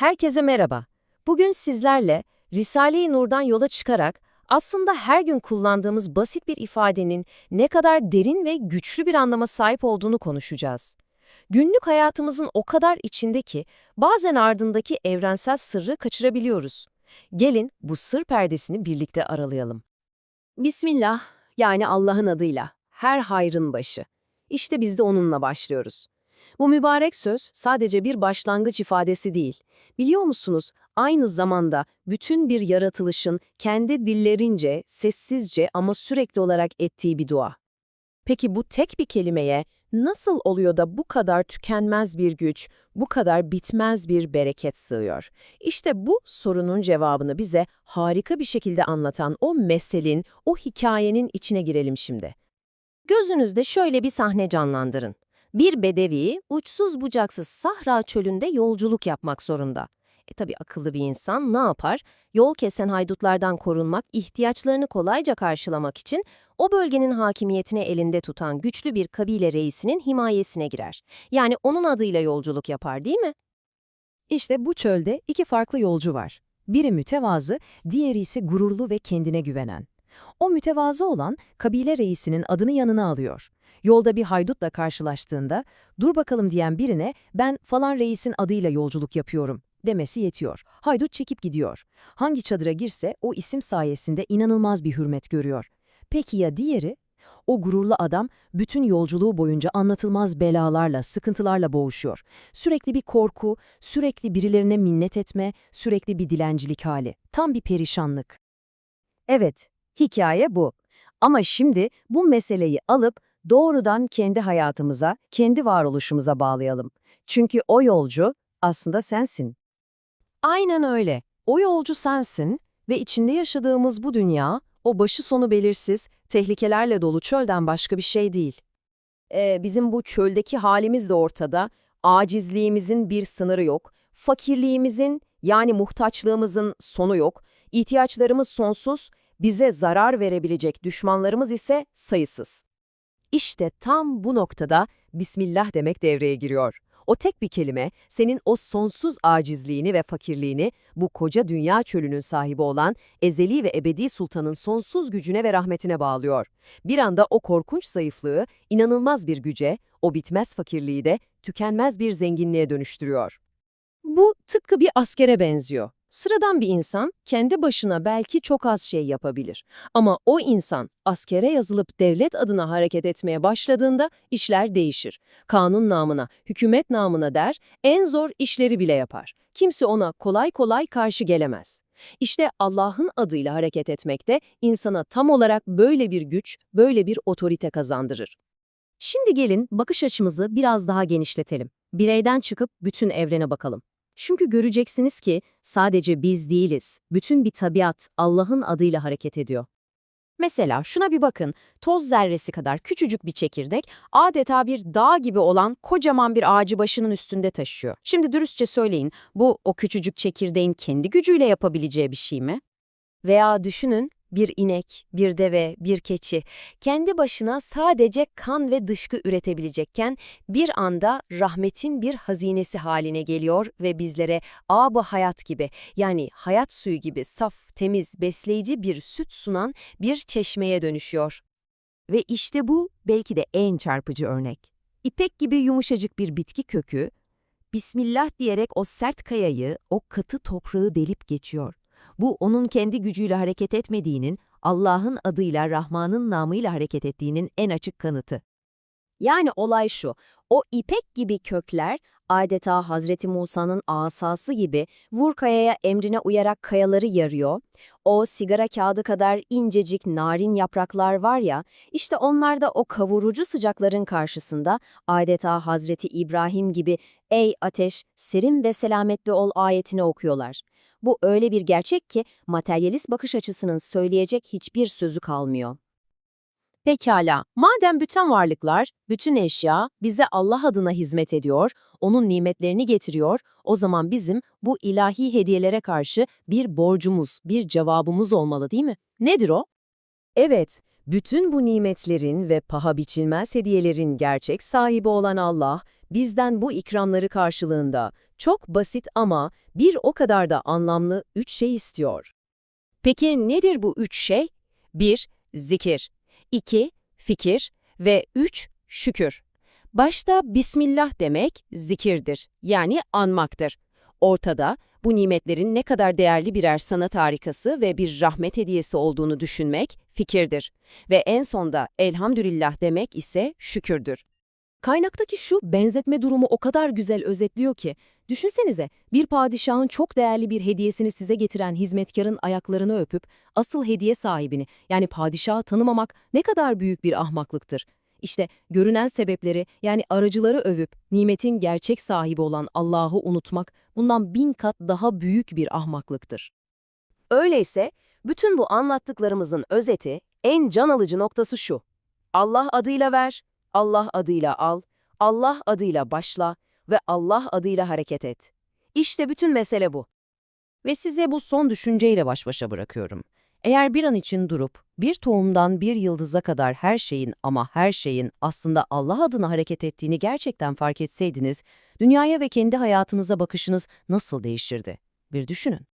Herkese merhaba. Bugün sizlerle Risale-i Nur'dan yola çıkarak aslında her gün kullandığımız basit bir ifadenin ne kadar derin ve güçlü bir anlama sahip olduğunu konuşacağız. Günlük hayatımızın o kadar içinde ki bazen ardındaki evrensel sırrı kaçırabiliyoruz. Gelin bu sır perdesini birlikte aralayalım. Bismillah, yani Allah'ın adıyla, her hayrın başı. İşte biz de onunla başlıyoruz. Bu mübarek söz sadece bir başlangıç ifadesi değil. Biliyor musunuz, aynı zamanda bütün bir yaratılışın kendi dillerince, sessizce ama sürekli olarak ettiği bir dua. Peki bu tek bir kelimeye nasıl oluyor da bu kadar tükenmez bir güç, bu kadar bitmez bir bereket sığıyor? İşte bu sorunun cevabını bize harika bir şekilde anlatan o meselin, o hikayenin içine girelim şimdi. Gözünüzde şöyle bir sahne canlandırın. Bir bedevi uçsuz bucaksız Sahra çölünde yolculuk yapmak zorunda. E tabi akıllı bir insan ne yapar? Yol kesen haydutlardan korunmak, ihtiyaçlarını kolayca karşılamak için o bölgenin hakimiyetini elinde tutan güçlü bir kabile reisinin himayesine girer. Yani onun adıyla yolculuk yapar değil mi? İşte bu çölde iki farklı yolcu var. Biri mütevazı, diğeri ise gururlu ve kendine güvenen. O mütevazı olan kabile reisinin adını yanına alıyor. Yolda bir haydutla karşılaştığında, dur bakalım diyen birine ben falan reisin adıyla yolculuk yapıyorum demesi yetiyor. Haydut çekip gidiyor. Hangi çadıra girse o isim sayesinde inanılmaz bir hürmet görüyor. Peki ya diğeri? O gururlu adam bütün yolculuğu boyunca anlatılmaz belalarla, sıkıntılarla boğuşuyor. Sürekli bir korku, sürekli birilerine minnet etme, sürekli bir dilencilik hali. Tam bir perişanlık. Evet, hikaye bu. Ama şimdi bu meseleyi alıp doğrudan kendi hayatımıza, kendi varoluşumuza bağlayalım. Çünkü o yolcu aslında sensin. Aynen öyle. O yolcu sensin ve içinde yaşadığımız bu dünya, o başı sonu belirsiz, tehlikelerle dolu çölden başka bir şey değil. Ee, bizim bu çöldeki halimiz de ortada. Acizliğimizin bir sınırı yok. Fakirliğimizin yani muhtaçlığımızın sonu yok. İhtiyaçlarımız sonsuz, bize zarar verebilecek düşmanlarımız ise sayısız. İşte tam bu noktada Bismillah demek devreye giriyor. O tek bir kelime senin o sonsuz acizliğini ve fakirliğini bu koca dünya çölünün sahibi olan ezeli ve ebedi sultanın sonsuz gücüne ve rahmetine bağlıyor. Bir anda o korkunç zayıflığı inanılmaz bir güce, o bitmez fakirliği de tükenmez bir zenginliğe dönüştürüyor. Bu tıpkı bir askere benziyor. Sıradan bir insan kendi başına belki çok az şey yapabilir. Ama o insan askere yazılıp devlet adına hareket etmeye başladığında işler değişir. Kanun namına, hükümet namına der, en zor işleri bile yapar. Kimse ona kolay kolay karşı gelemez. İşte Allah'ın adıyla hareket etmek de insana tam olarak böyle bir güç, böyle bir otorite kazandırır. Şimdi gelin bakış açımızı biraz daha genişletelim. Bireyden çıkıp bütün evrene bakalım. Çünkü göreceksiniz ki sadece biz değiliz. Bütün bir tabiat Allah'ın adıyla hareket ediyor. Mesela şuna bir bakın, toz zerresi kadar küçücük bir çekirdek adeta bir dağ gibi olan kocaman bir ağacı başının üstünde taşıyor. Şimdi dürüstçe söyleyin, bu o küçücük çekirdeğin kendi gücüyle yapabileceği bir şey mi? Veya düşünün, bir inek, bir deve, bir keçi kendi başına sadece kan ve dışkı üretebilecekken bir anda rahmetin bir hazinesi haline geliyor ve bizlere ağabey hayat gibi yani hayat suyu gibi saf, temiz, besleyici bir süt sunan bir çeşmeye dönüşüyor. Ve işte bu belki de en çarpıcı örnek. İpek gibi yumuşacık bir bitki kökü, Bismillah diyerek o sert kayayı, o katı toprağı delip geçiyor. Bu onun kendi gücüyle hareket etmediğinin, Allah'ın adıyla, Rahman'ın namıyla hareket ettiğinin en açık kanıtı. Yani olay şu, o ipek gibi kökler adeta Hazreti Musa'nın asası gibi vur kayaya emrine uyarak kayaları yarıyor. O sigara kağıdı kadar incecik narin yapraklar var ya, işte onlar da o kavurucu sıcakların karşısında adeta Hazreti İbrahim gibi ''Ey ateş, serin ve selametli ol'' ayetini okuyorlar. Bu öyle bir gerçek ki materyalist bakış açısının söyleyecek hiçbir sözü kalmıyor. Pekala, madem bütün varlıklar, bütün eşya bize Allah adına hizmet ediyor, onun nimetlerini getiriyor, o zaman bizim bu ilahi hediyelere karşı bir borcumuz, bir cevabımız olmalı değil mi? Nedir o? Evet, bütün bu nimetlerin ve paha biçilmez hediyelerin gerçek sahibi olan Allah, bizden bu ikramları karşılığında çok basit ama bir o kadar da anlamlı üç şey istiyor. Peki nedir bu üç şey? 1. Zikir 2. Fikir ve 3. Şükür. Başta Bismillah demek zikirdir, yani anmaktır. Ortada bu nimetlerin ne kadar değerli birer sanat harikası ve bir rahmet hediyesi olduğunu düşünmek fikirdir. Ve en sonda elhamdülillah demek ise şükürdür. Kaynaktaki şu benzetme durumu o kadar güzel özetliyor ki, düşünsenize bir padişahın çok değerli bir hediyesini size getiren hizmetkarın ayaklarını öpüp asıl hediye sahibini yani padişahı tanımamak ne kadar büyük bir ahmaklıktır. İşte görünen sebepleri yani aracıları övüp nimetin gerçek sahibi olan Allah'ı unutmak bundan bin kat daha büyük bir ahmaklıktır. Öyleyse bütün bu anlattıklarımızın özeti, en can alıcı noktası şu. Allah adıyla ver, Allah adıyla al, Allah adıyla başla ve Allah adıyla hareket et. İşte bütün mesele bu. Ve size bu son düşünceyle baş başa bırakıyorum. Eğer bir an için durup, bir tohumdan bir yıldıza kadar her şeyin ama her şeyin aslında Allah adına hareket ettiğini gerçekten fark etseydiniz, dünyaya ve kendi hayatınıza bakışınız nasıl değişirdi? Bir düşünün.